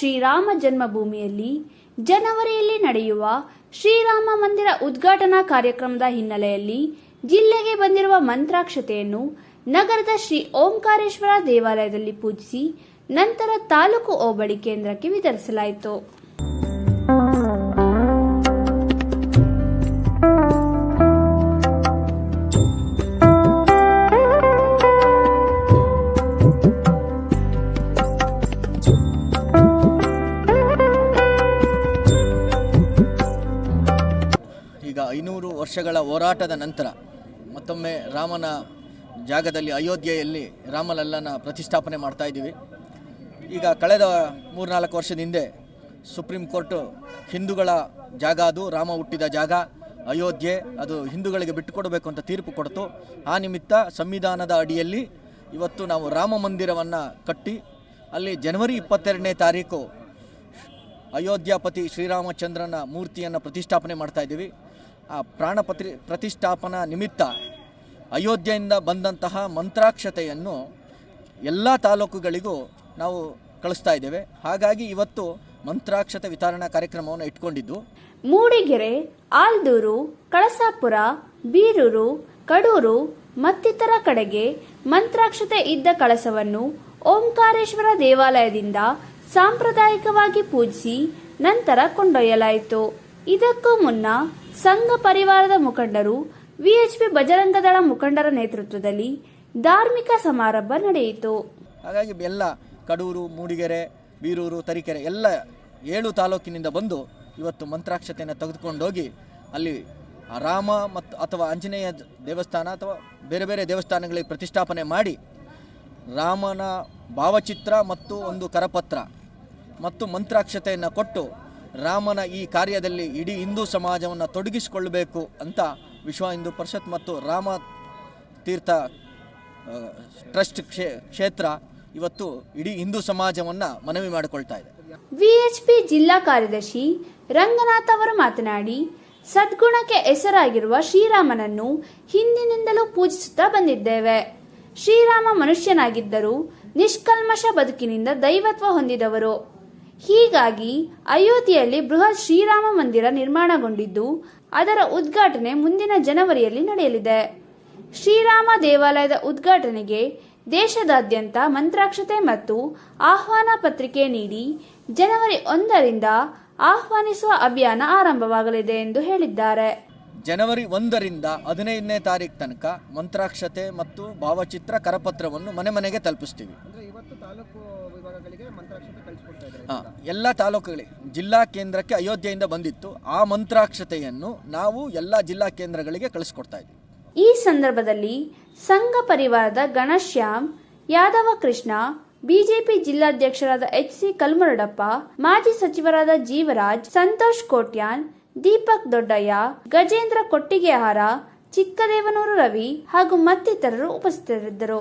ಶ್ರೀರಾಮ ಜನ್ಮಭೂಮಿಯಲ್ಲಿ ಜನವರಿಯಲ್ಲಿ ನಡೆಯುವ ಶ್ರೀರಾಮ ಮಂದಿರ ಉದ್ಘಾಟನಾ ಕಾರ್ಯಕ್ರಮದ ಹಿನ್ನೆಲೆಯಲ್ಲಿ ಜಿಲ್ಲೆಗೆ ಬಂದಿರುವ ಮಂತ್ರಾಕ್ಷತೆಯನ್ನು ನಗರದ ಶ್ರೀ ಓಂಕಾರೇಶ್ವರ ದೇವಾಲಯದಲ್ಲಿ ಪೂಜಿಸಿ ನಂತರ ತಾಲೂಕು ಹೋಬಳಿ ಕೇಂದ್ರಕ್ಕೆ ವಿತರಿಸಲಾಯಿತು. ಈಗ ಐನೂರು ವರ್ಷಗಳ ಹೋರಾಟದ ನಂತರ ಮತ್ತೊಮ್ಮೆ ರಾಮನ ಜಾಗದಲ್ಲಿ ಅಯೋಧ್ಯೆಯಲ್ಲಿ ರಾಮಲಲ್ಲನ ಪ್ರತಿಷ್ಠಾಪನೆ ಮಾಡ್ತಾ ಇದ್ದೀವಿ. ಈಗ ಕಳೆದ ಮೂರ್ನಾಲ್ಕು ವರ್ಷದ ಹಿಂದೆ ಸುಪ್ರೀಂ ಕೋರ್ಟು ಹಿಂದೂಗಳ ಜಾಗ ಅದು, ರಾಮ ಹುಟ್ಟಿದ ಜಾಗ, ಅಯೋಧ್ಯೆ, ಅದು ಹಿಂದೂಗಳಿಗೆ ಬಿಟ್ಟುಕೊಡಬೇಕು ಅಂತ ತೀರ್ಪು ಕೊಡ್ತು. ಆ ನಿಮಿತ್ತ ಸಂವಿಧಾನದ ಅಡಿಯಲ್ಲಿ ಇವತ್ತು ನಾವು ರಾಮ ಮಂದಿರವನ್ನು ಕಟ್ಟಿ, ಅಲ್ಲಿ ಜನವರಿ ಇಪ್ಪತ್ತೆರಡನೇ ತಾರೀಕು ಅಯೋಧ್ಯಾಪತಿ ಶ್ರೀರಾಮಚಂದ್ರನ ಮೂರ್ತಿಯನ್ನು ಪ್ರತಿಷ್ಠಾಪನೆ ಮಾಡ್ತಾ ಇದ್ದೀವಿ. ಆ ಪ್ರಾಣಪತ್ರಿ ಪ್ರತಿಷ್ಠಾಪನಾ ನಿಮಿತ್ತ ಅಯೋಧ್ಯೆಯಿಂದ ಬಂದಂತಹ ಮಂತ್ರಾಕ್ಷತೆಯನ್ನು ಎಲ್ಲ ತಾಲೂಕುಗಳಿಗೂ ನಾವು ಕಳಿಸ್ತಾ ಇದ್ದೇವೆ. ಹಾಗಾಗಿ ಇವತ್ತು ಮಂತ್ರಾಕ್ಷತೆ ವಿತರಣಾ ಕಾರ್ಯಕ್ರಮವನ್ನು ಇಟ್ಕೊಂಡಿದ್ದು. ಮೂಡಿಗೆರೆ, ಆಲ್ದೂರು, ಕಳಸಾಪುರ, ಬೀರೂರು, ಕಡೂರು ಮತ್ತಿತರ ಕಡೆಗೆ ಮಂತ್ರಾಕ್ಷತೆ ಇದ್ದ ಕಳಸವನ್ನು ಓಂಕಾರೇಶ್ವರ ದೇವಾಲಯದಿಂದ ಸಾಂಪ್ರದಾಯಿಕವಾಗಿ ಪೂಜಿಸಿ ನಂತರ ಕೊಂಡೊಯ್ಯಲಾಯಿತು. ಇದಕ್ಕೂ ಮುನ್ನ ಸಂಘ ಪರಿವಾರದ ಮುಖಂಡರು, ವಿಎಚ್ಪಿ ಬಜರಂಗದಳ ಮುಖಂಡರ ನೇತೃತ್ವದಲ್ಲಿ ಧಾರ್ಮಿಕ ಸಮಾರಂಭ ನಡೆಯಿತು. ಹಾಗಾಗಿ ಎಲ್ಲ ಕಡೂರು, ಮೂಡಿಗೆರೆ, ಬೀರೂರು, ತರೀಕೆರೆ ಎಲ್ಲ ಏಳು ತಾಲೂಕಿನಿಂದ ಬಂದು ಇವತ್ತು ಮಂತ್ರಾಕ್ಷತೆಯನ್ನು ತೆಗೆದುಕೊಂಡೋಗಿ ಅಲ್ಲಿ ರಾಮ ಮತ್ತು ಅಥವಾ ಆಂಜನೇಯ ದೇವಸ್ಥಾನ ಅಥವಾ ಬೇರೆ ಬೇರೆ ದೇವಸ್ಥಾನಗಳಿಗೆ ಪ್ರತಿಷ್ಠಾಪನೆ ಮಾಡಿ ರಾಮನ ಭಾವಚಿತ್ರ ಮತ್ತು ಒಂದು ಕರಪತ್ರ ಮತ್ತು ಮಂತ್ರಾಕ್ಷತೆಯನ್ನು ಕೊಟ್ಟು ರಾಮನ ಈ ಕಾರ್ಯದಲ್ಲಿ ಇಡೀ ಹಿಂದೂ ಸಮಾಜವನ್ನು ತೊಡಗಿಸಿಕೊಳ್ಳಬೇಕು ಅಂತ ವಿಶ್ವ ಹಿಂದೂ ಪರಿಷತ್ ಮತ್ತು ರಾಮ ತೀರ್ಥ ಟ್ರಸ್ಟ್ ಕ್ಷೇ, ಕ್ಷೇತ್ರ ಇವತ್ತು ಇಡೀ ಹಿಂದೂ ಸಮಾಜವನ್ನು ಮನವಿ ಮಾಡಿಕೊಳ್ತಾ ಇದೆ. ವಿಎಚ್ಪಿ ಜಿಲ್ಲಾ ಕಾರ್ಯದರ್ಶಿ ರಂಗನಾಥ್ ಅವರು ಮಾತನಾಡಿ, ಸದ್ಗುಣಕ್ಕೆ ಹೆಸರಾಗಿರುವ ಶ್ರೀರಾಮನನ್ನು ಹಿಂದಿನಿಂದಲೂ ಪೂಜಿಸುತ್ತಾ ಬಂದಿದ್ದೇವೆ. ಶ್ರೀರಾಮ ಮನುಷ್ಯನಾಗಿದ್ದರೂ ನಿಷ್ಕಲ್ಮಶ ಬದುಕಿನಿಂದ ದೈವತ್ವ ಹೊಂದಿದವರು. ಹೀಗಾಗಿ ಅಯೋಧ್ಯೆಯಲ್ಲಿ ಬೃಹತ್ ಶ್ರೀರಾಮ ಮಂದಿರ ನಿರ್ಮಾಣಗೊಂಡಿದ್ದು, ಅದರ ಉದ್ಘಾಟನೆ ಮುಂದಿನ ಜನವರಿಯಲ್ಲಿ ನಡೆಯಲಿದೆ. ಶ್ರೀರಾಮ ದೇವಾಲಯದ ಉದ್ಘಾಟನೆಗೆ ದೇಶದಾದ್ಯಂತ ಮಂತ್ರಾಕ್ಷತೆ ಮತ್ತು ಆಹ್ವಾನ ಪತ್ರಿಕೆ ನೀಡಿ ಜನವರಿ ಒಂದರಿಂದ ಆಹ್ವಾನಿಸುವ ಅಭಿಯಾನ ಆರಂಭವಾಗಲಿದೆ ಎಂದು ಹೇಳಿದ್ದಾರೆ. ಜನವರಿ ಒಂದರಿಂದ ಹದಿನೈದನೇ ತಾರೀಕು ತನಕ ಮಂತ್ರಾಕ್ಷತೆ ಮತ್ತು ಭಾವಚಿತ್ರ ಕರಪತ್ರವನ್ನು ಮನೆ ಮನೆಗೆ ತಲುಪಿಸ್ತೀವಿ. ಅಂದ್ರೆ ಇವತ್ತು ತಾಲೂಕು ವಿಭಾಗಗಳಿಗೆ ಮಂತ್ರಾಕ್ಷತೆ ಕಳಿಸ್ಕೊಡ್ತಾ ಇದ್ದಾರೆ ಆ, ಎಲ್ಲ ತಾಲೂಕುಗಳಿಗೆ. ಜಿಲ್ಲಾ ಕೇಂದ್ರಕ್ಕೆ ಅಯೋಧ್ಯೆಯಿಂದ ಬಂದಿತ್ತು. ಆ ಮಂತ್ರಾಕ್ಷತೆಯನ್ನು ನಾವು ಎಲ್ಲ ಜಿಲ್ಲಾ ಕೇಂದ್ರಗಳಿಗೆ ಕಳಿಸ್ಕೊಡ್ತಾ ಇದ್ದೀವಿ. ಈ ಸಂದರ್ಭದಲ್ಲಿ ಸಂಘ ಪರಿವಾರದ ಗಣಶ್ಯಾಮ್ ಯಾದವ ಕೃಷ್ಣ ಬಿಜೆಪಿ ಜಿಲ್ಲಾಧ್ಯಕ್ಷರಾದ ಎಚ್ ಸಿ ಕಲ್ಮರಡಪ್ಪ ಮಾಜಿ ಸಚಿವರಾದ ಜೀವರಾಜ್ ಸಂತೋಷ್ ಕೋಟ್ಯಾನ್ ದೀಪಕ್ ದೊಡ್ಡಯ್ಯ ಗಜೇಂದ್ರ ಕೊಟ್ಟಿಗೆಹಾರ ಚಿಕ್ಕದೇವನೂರು ರವಿ ಹಾಗೂ ಮತ್ತಿತರರು ಉಪಸ್ಥಿತರಿದ್ದರು.